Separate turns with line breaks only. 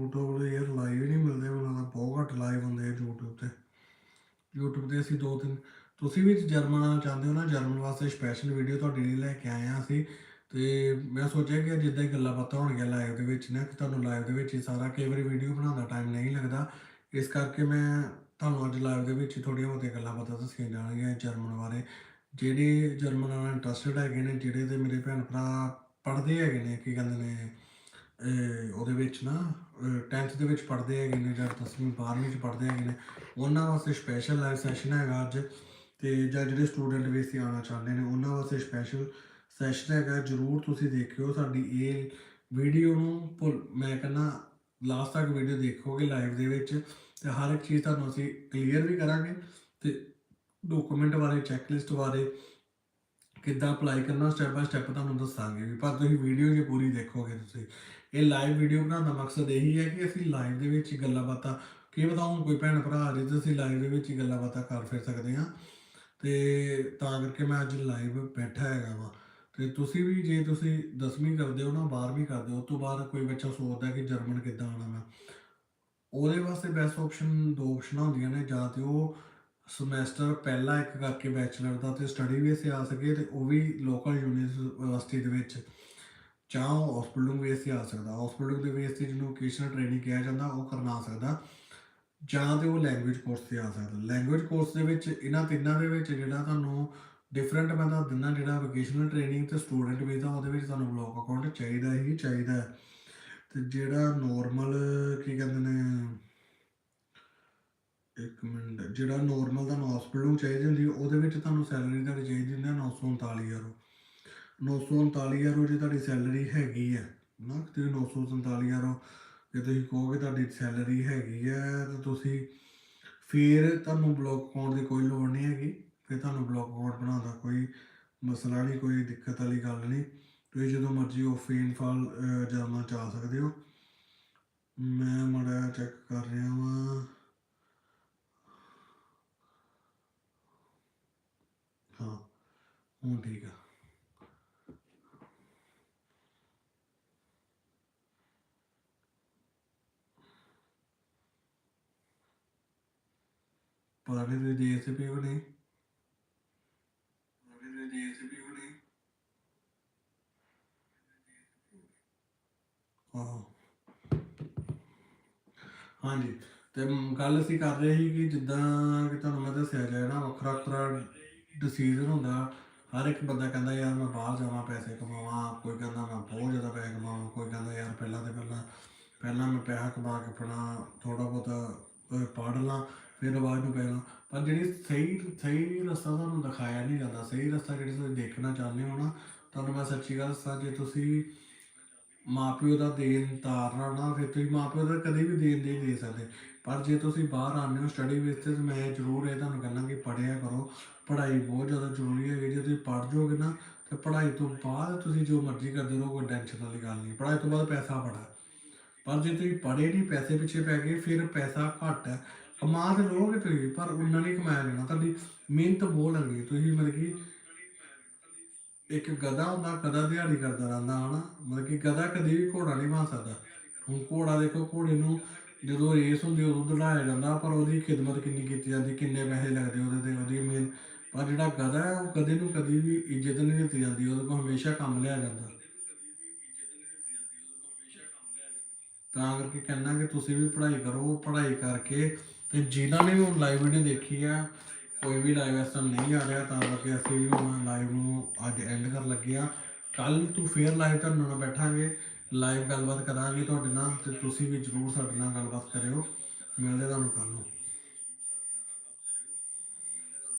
YouTube ਤੇ ਯਾਰ live ਹੀ ਨਹੀਂ ਮਿਲਦੇ, ਉਹਨਾਂ ਦਾ ਬਹੁਤ ਘੱਟ ਲਾਈਵ ਹੁੰਦੇ ਆ YouTube ਤੇ। YouTube ਤੇ ਅਸੀਂ ਦੋ ਤਿੰਨ, ਤੁਸੀਂ ਵੀ ਜਰਮਨ ਆਉਣਾ ਚਾਹੁੰਦੇ ਹੋ ਨਾ, ਜਰਮਨ ਵਾਸਤੇ ਸਪੈਸ਼ਲ ਵੀਡੀਓ ਤੁਹਾਡੇ ਲਈ ਲੈ ਕੇ ਆਏ ਹਾਂ ਅਸੀਂ। ਤੇ ਮੈਂ ਸੋਚਿਆ ਕਿ ਜਿੱਦਾਂ ਹੀ ਗੱਲਾਂ ਬਾਤਾਂ ਹੋਣਗੀਆਂ ਲਾਈਵ ਦੇ ਵਿੱਚ ਨਾ, ਕਿ ਤੁਹਾਨੂੰ ਲਾਈਵ ਦੇ ਵਿੱਚ ਹੀ ਸਾਰਾ ਕਈ ਵਾਰੀ ਵੀਡੀਓ ਬਣਾਉਣ ਦਾ ਟਾਈਮ ਨਹੀਂ ਲੱਗਦਾ। ਇਸ ਕਰਕੇ ਮੈਂ ਤੁਹਾਨੂੰ ਅੱਜ ਲਾਈਵ ਦੇ ਵਿੱਚ ਥੋੜ੍ਹੀਆਂ ਬਹੁਤੀਆਂ ਗੱਲਾਂ ਬਾਤਾਂ ਦੱਸੀਆਂ ਜਾਣਗੀਆਂ ਜਰਮਨ ਬਾਰੇ। ਜਿਹੜੇ ਜਰਮਨ ਨਾਲ ਇੰਟਰਸਟਡ ਹੈਗੇ ਨੇ, ਜਿਹੜੇ ਤੇ ਮੇਰੇ ਭੈਣ ਭਰਾ ਪੜ੍ਹਦੇ ਹੈਗੇ ਨੇ, ਕੀ ਕਹਿੰਦੇ ਨੇ ਉਹਦੇ ਵਿੱਚ ਨਾ 10th ਦੇ ਵਿੱਚ ਪੜ੍ਹਦੇ ਹੈਗੇ ਨੇ ਜਾਂ 10ਵੀਂ 12ਵੀਂ ਚ ਪੜ੍ਹਦੇ ਹੈਗੇ ਨੇ, ਉਹਨਾਂ ਵਾਸਤੇ ਸਪੈਸ਼ਲ ਲਾਈਵ ਸੈਸ਼ਨ ਹੈਗਾ ਅੱਜ ਤੇ ਜਾਂ ਜਿਹੜੇ ਸਟੂਡੈਂਟ ਵੀ ਸੀ ਆਉਣਾ ਚਾਹੁੰਦੇ ਨੇ, ਉਹਨਾਂ ਵਾਸਤੇ ਸਪੈਸ਼ਲ ਸੈਸ਼ਨ ਹੈਗਾ, ਜਰੂਰ ਤੁਸੀਂ ਦੇਖਿਓ ਸਾਡੀ ਇਹ ਵੀਡੀਓ ਨੂੰ ਭੁੱਲ- ਮੈਂ ਕਹਿੰਦਾ ਲਾਸਟ ਤੱਕ ਵੀਡੀਓ ਦੇਖੋਗੇ ਲਾਈਵ ਦੇ ਵਿੱਚ ਤੇ ਹਰ ਇੱਕ ਚੀਜ਼ ਤੁਹਾਨੂੰ ਅਸੀਂ ਕਲੀਅਰ ਵੀ ਕਰਾਂਗੇ ਤੇ ਡਾਕੂਮੈਂਟ ਬਾਰੇ ਚੈੱਕ ਲਿਸਟ ਬਾਰੇ ਕਿੱਦਾਂ ਅਪਲਾਈ ਕਰਨਾ ਸਟੈਪ ਬਾਈ ਸਟੈਪ ਤੁਹਾਨੂੰ ਦੱਸਾਂਗੇ ਵੀ, ਪਰ ਤੁਸੀਂ ਵੀਡੀਓ ਜੇ ਪੂਰੀ ਦੇਖੋਗੇ ਤੁਸੀਂ, ਇਹ ਲਾਈਵ ਵੀਡੀਓ ਬਣਾਉਣ ਦਾ ਮਕਸਦ ਇਹੀ ਹੈ ਕਿ ਅਸੀਂ ਲਾਈਵ ਦੇ ਵਿੱਚ ਗੱਲਾਂ ਬਾਤਾਂ, ਕੀ ਪਤਾ ਹੁਣ ਕੋਈ ਭੈਣ ਭਰਾ ਆ ਜੇ ਤੇ ਅਸੀਂ ਲਾਈਵ ਦੇ ਵਿੱਚ ਹੀ ਗੱਲਾਂ ਬਾਤਾਂ ਕਰ ਫਿਰ ਸਕਦੇ ਹਾਂ। ਤੇ ਤਾਂ ਕਰਕੇ ਮੈਂ ਅੱਜ ਲਾਈਵ ਬੈਠਾ ਹੈਗਾ ਵਾ। ਤੇ ਤੁਸੀਂ ਵੀ ਜੇ ਤੁਸੀਂ 10ਵੀਂ ਕਰਦੇ ਹੋ ਨਾ 12ਵੀਂ ਕਰਦੇ ਹੋ, ਉਸ ਤੋਂ ਬਾਅਦ ਕੋਈ ਬੱਚਾ ਸੋਚਦਾ ਕਿ ਜਰਮਨ ਕਿੱਦਾਂ ਆਉਣਾ ਮੈਂ, ਉਹਦੇ ਵਾਸਤੇ ਬੈਸਟ ਆਪਸ਼ਨ ਦੋ ਆਪਸ਼ਨਾਂ ਹੁੰਦੀਆਂ ਨੇ, ਜਾਂ ਤੇ ਉਹ ਸਮੈਸਟਰ ਪਹਿਲਾ ਇੱਕ ਕਰਕੇ ਬੈਚਲਰ ਦਾ ਤੇ ਸਟੱਡੀ ਵੀ ਅਸੀਂ ਆ ਸਕੇ ਤੇ ਉਹ ਵੀ ਲੋਕਲ ਯੂਨੀਵਰਸਿਟੀ ਦੇ ਵਿੱਚ। ਜਾਂ ਉਹ ਹਸਪੀਟਲ ਵੀ ਅਸੀਂ ਆ ਸਕਦਾ। ਹਸਪੀਟਲ ਦੇ ਵਿੱਚ ਜਿਹਨੂੰ ਵੋਕੇਸ਼ਨਲ ਟ੍ਰੇਨਿੰਗ ਕਿਹਾ ਜਾਂਦਾ, ਉਹ ਕਰਨਾ ਸਕਦਾ। ਜਾਂ ਤੇ ਉਹ ਲੈਂਗੁਏਜ ਕੋਰਸ ਤੇ ਆ ਸਕਦਾ। ਲੈਂਗੁਏਜ ਕੋਰਸ ਦੇ ਵਿੱਚ ਇਹਨਾਂ ਤਿੰਨਾਂ ਦੇ ਵਿੱਚ ਜਿਹੜਾ ਤੁਹਾਨੂੰ ਡਿਫਰੈਂਟ ਮੈਂ ਦੱਸ ਦਿੰਦਾ ਜਿਹੜਾ ਵੋਕੇਸ਼ਨਲ ਟ੍ਰੇਨਿੰਗ ਤੇ ਸਟੂਡੈਂਟ ਵੀਜ਼ਾ ਉਹਦੇ ਵਿੱਚ ਤੁਹਾਨੂੰ ਬਲੌਕ ਅਕਾਊਂਟ ਚਾਹੀਦਾ ਹੀ ਚਾਹੀਦਾ। ਹੈ। ਤੇ ਜਿਹੜਾ ਨਾਰਮਲ ਕੀ ਕਹਿੰਦੇ ਨੇ ਇੱਕ ਮਿੰਟ, ਜਿਹੜਾ ਨਾਰਮਲ ਦਾ ਹਸਪੀਟਲ ਨੂੰ ਚਾਹੀਦੀ ਹੁੰਦੀ, ਉਹਦੇ ਵਿੱਚ ਤੁਹਾਨੂੰ ਸੈਲਰੀ ਤੁਹਾਡੀ ਚਾਹੀਦੀ ਹੁੰਦੀ ਹੈ 939 ਯੂਰੋ 939 ਯੂਰੋ ਜੇ ਤੁਹਾਡੀ ਸੈਲਰੀ ਹੈਗੀ ਹੈ ਨਾ ਤੇ 947 ਯੂਰੋ ਜੇ ਤੁਸੀਂ ਕਹੋਗੇ ਤੁਹਾਡੀ ਸੈਲਰੀ ਹੈਗੀ ਹੈ ਤਾਂ ਤੁਸੀਂ ਫਿਰ ਤੁਹਾਨੂੰ ਬਲੌਕ ਅਕਾਊਂਟ ਦੀ ਕੋਈ ਲੋੜ ਨਹੀਂ ਹੈਗੀ, ਫਿਰ ਤੁਹਾਨੂੰ ਬਲੌਕ ਅਕਾਊਂਟ ਬਣਾਉਣ ਦਾ ਕੋਈ ਮਸਲਾ ਨਹੀਂ, ਕੋਈ ਦਿੱਕਤ ਵਾਲੀ ਗੱਲ ਨਹੀਂ। ਤੁਸੀਂ ਜਦੋਂ ਮਰਜ਼ੀ ਉਹ ਆਫੀਨ ਫਾਲ ਜਾਣਾ ਚਾਹ ਸਕਦੇ ਹੋ। ਮੈਂ ਮੜਾ ਚੈੱਕ ਕਰ ਰਿਹਾ ਹਾਂ ਹਾਂ, ਹੁਣ ਠੀਕ ਆ। ਪਤਾ ਦੇ ਸੇ ਪੀਓ ਨਹੀਂ ਪਤਾ ਦੇ ਸੇ ਪੀਓ ਨਹੀਂ ਹਾਂਜੀ, ਤੇ ਗੱਲ ਅਸੀਂ ਕਰ ਰਹੇ ਸੀ ਕਿ ਜਿੱਦਾਂ ਕਿ ਤੁਹਾਨੂੰ ਮੈਂ ਦੱਸਿਆ ਜਾਏ ਨਾ ਵੱਖਰਾ ਵੱਖਰਾ ਡਿਸੀਜਨ ਹੁੰਦਾ, ਹਰ ਇੱਕ ਬੰਦਾ ਕਹਿੰਦਾ, ਯਾਰ ਮੈਂ ਬਾਹਰ ਜਾਵਾਂ, ਪੈਸੇ ਕਮਾਵਾਂ, ਕੋਈ ਕਹਿੰਦਾ ਮੈਂ ਬਹੁਤ ਜ਼ਿਆਦਾ ਪੈਸੇ ਕਮਾਵਾਂ, ਕੋਈ ਕਹਿੰਦਾ, ਯਾਰ ਪਹਿਲਾਂ ਤੇ ਪਹਿਲਾਂ ਪਹਿਲਾਂ ਮੈਂ ਪੈਸਾ ਕਮਾ ਕੇ ਆਪਣਾ ਥੋੜਾ ਬਹੁਤਾ ਪੜ੍ਹ ਲਾਂ, ਫਿਰ ਬਾਅਦ ਨੂੰ ਪੈਣਾ ਪਰ ਜਿਹੜੀ ਸਹੀ ਸਹੀ ਰਸਤਾ ਤੁਹਾਨੂੰ ਦਿਖਾਇਆ ਨਹੀਂ ਜਾਂਦਾ, ਸਹੀ ਰਸਤਾ ਜਿਹੜੀ ਤੁਸੀਂ ਦੇਖਣਾ ਚਾਹੁੰਦੇ ਹੋ ਨਾ, ਤੁਹਾਨੂੰ ਮੈਂ ਸੱਚੀ ਗੱਲ ਦੱਸਾਂ, ਜੇ ਤੁਸੀਂ ਮਾਪਿਓ ਦਾ ਦੇਣ ਤਾਰਨਾ ਨਾ ਫਿਰ ਤੁਸੀਂ ਮਾਪਿਓ ਦਾ ਕਦੇ ਵੀ ਦੇਣ ਨਹੀਂ ਦੇ ਸਕਦੇ। ਪਰ ਜੇ ਤੁਸੀਂ ਬਾਹਰ ਆਉਂਦੇ ਹੋ ਸਟੱਡੀ ਵਿੱਚ ਤੇ ਮੈਂ ਜ਼ਰੂਰ ਇਹ ਤੁਹਾਨੂੰ ਕਹਿੰਦਾ ਕਿ ਪੜ੍ਹਿਆ ਕਰੋ। ਪੜ੍ਹਾਈ ਬਹੁਤ ਜ਼ਿਆਦਾ ਜ਼ਰੂਰੀ ਹੈ ਜੇ ਤੁਸੀਂ ਪੜ੍ਹ ਜਾਓਗੇ ਨਾ, ਤੇ ਪੜ੍ਹਾਈ ਤੋਂ ਬਾਅਦ ਤੁਸੀਂ ਜੋ ਮਰਜ਼ੀ ਕਰਦੇ ਰਹੋ, ਕੋਈ ਟੈਨਸ਼ਨ ਵਾਲੀ ਗੱਲ ਨਹੀਂ। ਪੜ੍ਹਾਈ ਤੋਂ ਬਾਅਦ ਪੈਸਾ ਬੜਾ। ਪਰ ਜੇ ਤੁਸੀਂ ਪੜ੍ਹੇ ਨਹੀਂ, ਪੈਸੇ ਪਿੱਛੇ ਪੈ ਗਏ, ਫਿਰ ਪੈਸਾ ਘੱਟ ਹੈ। ਕਮਾ ਤੇ ਲਓਗੇ ਤੁਸੀਂ, ਪਰ ਉਹਨਾਂ ਨਹੀਂ ਕਮਾਇਆ ਜਾਣਾ। ਤੁਹਾਡੀ ਮਿਹਨਤ ਬਹੁਤ ਲੱਗਣੀ ਤੁਸੀਂ ਮਤਲਬ ਕਿ ਇੱਕ ਗਧਾ ਹੁੰਦਾ ਗਧਾ ਦਿਹਾੜੀ ਕਰਦਾ ਰਹਿੰਦਾ ਹਨਾ, ਮਤਲਬ ਕਿ ਗਧਾ ਕਦੀ ਵੀ ਘੋੜਾ ਨਹੀਂ ਬਣ ਸਕਦਾ। ਹੁਣ ਘੋੜਾ ਦੇਖੋ, ਘੋੜੇ ਨੂੰ ਜਦੋਂ ਰੇਸ ਹੁੰਦੀ, ਉਦੋਂ ਦੜਾਇਆ ਜਾਂਦਾ, ਪਰ ਉਹਦੀ ਖਿਦਮਤ ਕਿੰਨੀ ਕੀਤੀ ਜਾਂਦੀ, ਕਿੰਨੇ ਪੈਸੇ ਲੱਗਦੇ ਉਹਦੇ ਤੇ, ਉਹਦੀ ਮਿਹਨਤ ਪਰ ਜਿਹੜਾ ਗਧਾ ਹੈ, ਉਹ ਕਦੇ ਨੂੰ ਕਦੀ ਵੀ ਇੱਜ਼ਤ ਨਹੀਂ ਦਿੱਤੀ ਜਾਂਦੀ, ਉਹਦੇ ਕੋਲ ਹਮੇਸ਼ਾ ਕੰਮ ਲਿਆ ਜਾਂਦਾ। ਤਾਂ ਕਰਕੇ ਕਹਿੰਦਾ ਕਿ ਤੁਸੀਂ ਵੀ ਪੜ੍ਹਾਈ ਕਰੋ, ਪੜ੍ਹਾਈ ਕਰਕੇ, ਤੇ ਜਿਨ੍ਹਾਂ ਨੇ ਵੀ ਹੁਣ ਲਾਈਵ ਵੀਡੀਓ ਦੇਖੀ ਆ ਕੋਈ ਵੀ ਲਾਈਵ ਇਸ ਟਾਈਮ ਨਹੀਂ ਆ ਰਿਹਾ, ਤਾਂ ਕਰਕੇ ਅਸੀਂ ਵੀ ਹੁਣ ਲਾਈਵ ਨੂੰ ਅੱਜ ਐਂਡ ਕਰਨ ਲੱਗੇ ਆ ਕੱਲ ਤੋਂ ਫੇਰ ਲਾਈਵ ਤੁਹਾਨੂੰ ਨਾਲ ਬੈਠਾਂਗੇ। ਲਾਈਵ ਗੱਲਬਾਤ ਕਰਾਂਗੇ ਤੁਹਾਡੇ ਨਾਲ ਤੇ ਤੁਸੀਂ ਵੀ ਜਰੂਰ ਸਾਡੇ ਨਾਲ ਗੱਲਬਾਤ ਕਰਿਓ। ਮਿਲਦੇ ਤੁਹਾਨੂੰ ਕੱਲ ਨੂੰ।